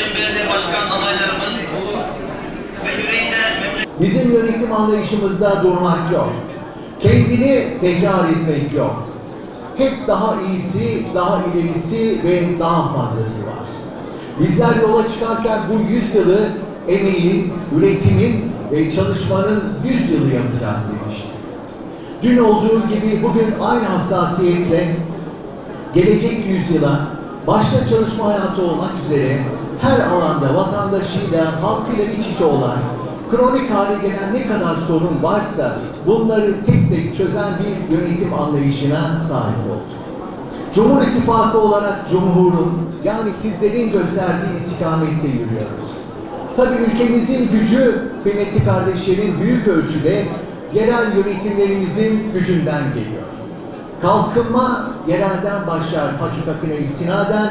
Sayın Belediye Başkan adaylarımız ve yüreğinde memleket... Bizim yönetim anlayışımızda durmak yok. Kendini tekrar etmek yok. Hep daha iyisi, daha ilerisi ve daha fazlası var. Bizler yola çıkarken bu yüzyılı emeğin, üretimin ve çalışmanın yüzyılı yapacağız demiştik. Dün olduğu gibi bugün aynı hassasiyetle gelecek yüzyıla başta çalışma hayatı olmak üzere her alanda vatandaşıyla, halkıyla iç içe olan, kronik hale gelen ne kadar sorun varsa bunları tek tek çözen bir yönetim anlayışına sahip oldu. Cumhur İttifakı olarak Cumhur'un yani sizlerin gösterdiği istikamette yürüyoruz. Tabii ülkemizin gücü kıymetli kardeşlerin büyük ölçüde yerel yönetimlerimizin gücünden geliyor. Kalkınma yerelden başlar hakikatine istinaden,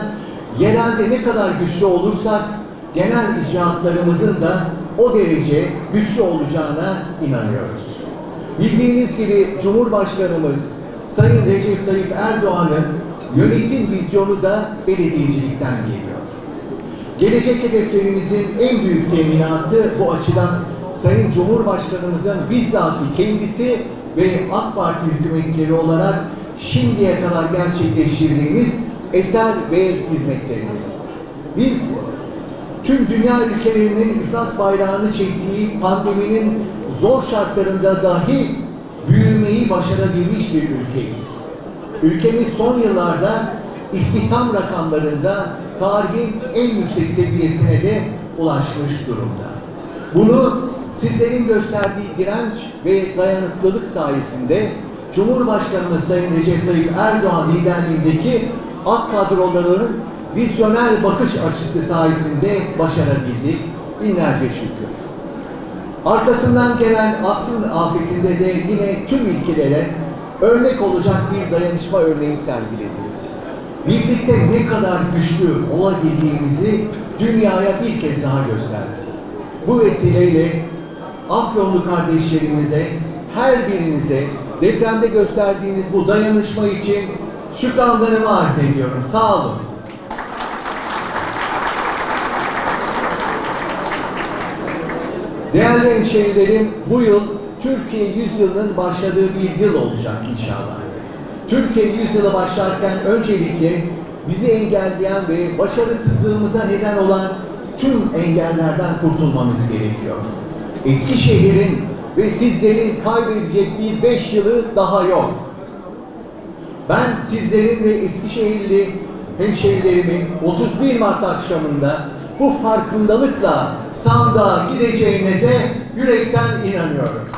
yerelde ne kadar güçlü olursak genel icraatlarımızın da o derece güçlü olacağına inanıyoruz. Bildiğiniz gibi Cumhurbaşkanımız Sayın Recep Tayyip Erdoğan'ın yönetim vizyonu da belediyecilikten geliyor. Gelecek hedeflerimizin en büyük teminatı bu açıdan Sayın Cumhurbaşkanımızın bizzat kendisi ve AK Parti hükümetleri olarak şimdiye kadar gerçekleştirdiğimiz eser ve hizmetlerimiz. Biz tüm dünya ülkelerinin iflas bayrağını çektiği pandeminin zor şartlarında dahi büyümeyi başarabilmiş bir ülkeyiz. Ülkemiz son yıllarda istihdam rakamlarında tarihin en yüksek seviyesine de ulaşmış durumda. Bunu sizlerin gösterdiği direnç ve dayanıklılık sayesinde Cumhurbaşkanımız Sayın Recep Tayyip Erdoğan liderliğindeki AK kadroların vizyoner bakış açısı sayesinde başarabildik. Binlerce şükür. Arkasından gelen asrın afetinde de yine tüm ülkelere örnek olacak bir dayanışma örneği sergilediniz. Birlikte ne kadar güçlü olabildiğimizi dünyaya bir kez daha gösterdi. Bu vesileyle Afyonlu kardeşlerimize, her birinize depremde gösterdiğiniz bu dayanışma için şükranlarımı arz ediyorum. Sağ olun. Değerli hemşehrilerim, bu yıl Türkiye Yüzyılı'nın başladığı bir yıl olacak inşallah. Türkiye Yüzyılı başlarken öncelikle bizi engelleyen ve başarısızlığımıza neden olan tüm engellerden kurtulmamız gerekiyor. Eskişehir'in ve sizlerin kaybedecek bir beş yılı daha yok. Ben sizlerin ve Eskişehirli hemşehrilerimin 31 Mart akşamında bu farkındalıkla sandığa gideceğinize yürekten inanıyorum.